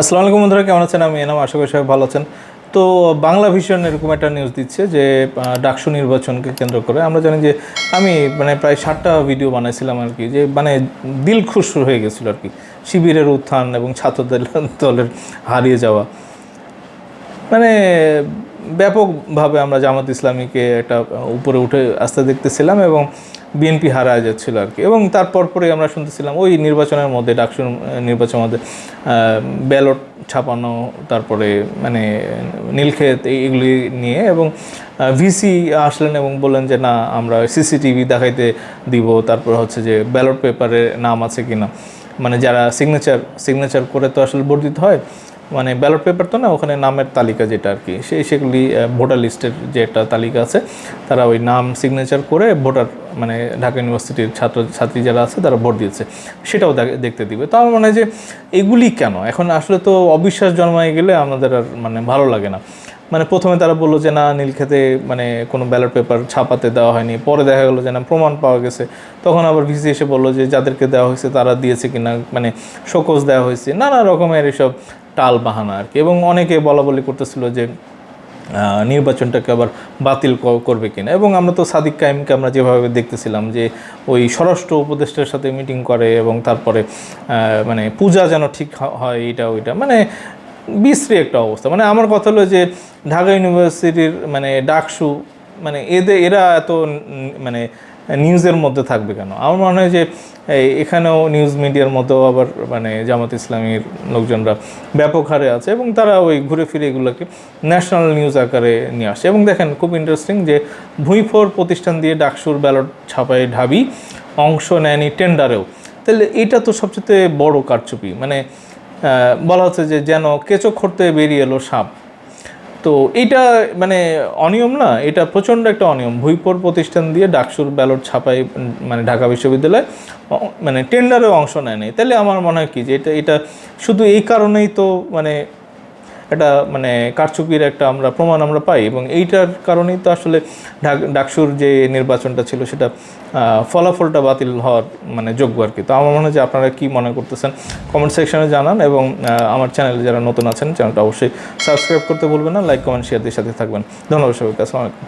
আসসালামু আলাইকুম বন্ধুরা, কেমন আছেন? আমি এনাম, আশা করি সবাই ভালো আছেন। তো, বাংলা ভিশন এরকম একটা নিউজ দিচ্ছে যে ডাকসু নির্বাচনকে কেন্দ্র করে। আমরা জানি যে, আমি মানে প্রায় ষাটটা ভিডিও বানাইছিলাম আর কি, যে মানে দিল খুশ হয়ে গেছিল আর কি। শিবিরের উত্থান এবং ছাত্রদের দলের হারিয়ে যাওয়া। মানে ব্যাপকভাবে আমরা জামাত ইসলামীকে একটা উপরে উঠে আসতে দেখতেছিলাম এবং বিএনপি হারা যাচ্ছিল আর কি। এবং তারপর পরে আমরা শুনতেছিলাম ওই নির্বাচনের মধ্যে, ডাকসুর নির্বাচনের মধ্যে ব্যালট ছাপানো, তারপরে মানে নীলক্ষেত এইগুলি নিয়ে এবং ভিসি আসলেন এবং বললেন যে, না, আমরা সিসিটিভি দেখাইতে দিব। তারপর হচ্ছে যে, ব্যালট পেপারে নাম আছে কিনা? মানে যারা সিগনেচার সিগনেচার করে তো আসলে দিতে হয়। মানে ব্যালট পেপার তো না, ওখানে নামের তালিকা যেটা আর কি সেই সেগুলি ভোটার লিস্টের যে একটা তালিকা আছে, তারা ওই নাম সিগনেচার করে ভোটার মানে ঢাকা ইউনিভার্সিটির ছাত্র, ছাত্রী যারা আছে তারা ভোট দিয়েছে, সেটাও দেখতে দিবে। তো আমার মনে হয় যে এগুলি কেন? এখন আসলে তো অবিশ্বাস জন্মায় গেলে আমাদের আর মানে ভালো লাগে না। মানে প্রথমে তারা বলল যে না, নীলক্ষেতে মানে কোনো ব্যালট পেপার ছাপাতে দেওয়া হয়নি, পরে দেখা গেলো যে না, প্রমাণ পাওয়া গেছে। তখন আবার ভিসি এসে বলল যে যাদেরকে দেওয়া হয়েছে তারা দিয়েছে কিনা মানে শোকজ দেওয়া হয়েছে, নানা রকমের এসব টাল বাহানা আর কি। এবং অনেকে বলা বলি করতেছিল যে নির্বাচনটাকে আবার বাতিল করবে কিনা। এবং আমরা তো সাদিক কাইমকে আমরা যেভাবে দেখতেছিলাম যে, ওই স্বরাষ্ট্র উপদেষ্টার সাথে মিটিং করে এবং তারপরে মানে পূজা যেন ঠিক হয় এটা ওইটা মানে বিশ্রী একটা অবস্থা। মানে আমার কথা হলো যে, ঢাকা ইউনিভার্সিটির মানে ডাকসু মানে এদের এরা এত মানে নিউজের মধ্যে থাকবে কেন? আমার মনে হয় যে এখানেও নিউজ মিডিয়ার মধ্যেও আবার মানে জামাত ইসলামীর লোকজনরা ব্যাপক হারে আছে এবং তারা ওই ঘুরে ফিরে এগুলোকে ন্যাশনাল নিউজ আকারে নিয়ে আসে। এবং দেখেন, খুব ইন্টারেস্টিং যে ভুঁইফোর প্রতিষ্ঠান দিয়ে ডাকসুর ব্যালট ছাপায় ঢাবি অংশ নেয়নি টেন্ডারেও। তাহলে এটা তো সবচেয়ে বড় কারচুপি। মানে বলা হচ্ছে যে যেন কেঁচো খরতে বেরিয়ে এলো সাপ। তো এটা মানে অনিয়ম না, এটা প্রচণ্ড একটা অনিয়ম। ভুইপোর প্রতিষ্ঠান দিয়ে ডাকসুর ব্যালট ছাপাই মানে ঢাকা বিশ্ববিদ্যালয় মানে টেন্ডারেও অংশ নেয়নি তাহলে আমার মনে হয় কি যে এটা এটা শুধু এই কারণেই তো মানে এটা মানে কারচুপির একটা আমরা প্রমাণ আমরা পাই এবং এইটার কারণেই তো আসলে ডাকসুর যে নির্বাচনটা ছিল সেটা ফলাফলটা বাতিল হওয়ার মানে যোগ্য আর কি। তো আমার মনে হয় যে আপনারা কী মনে করতেছেন কমেন্ট সেকশনে জানান এবং আমার চ্যানেলে যারা নতুন আছেন চ্যানেলটা অবশ্যই সাবস্ক্রাইব করতে বলবেন না লাইক কমেন্ট শেয়ার দিয়ে সাথে থাকবেন। ধন্যবাদ সবাইকে, আসসালামু আলাইকুম।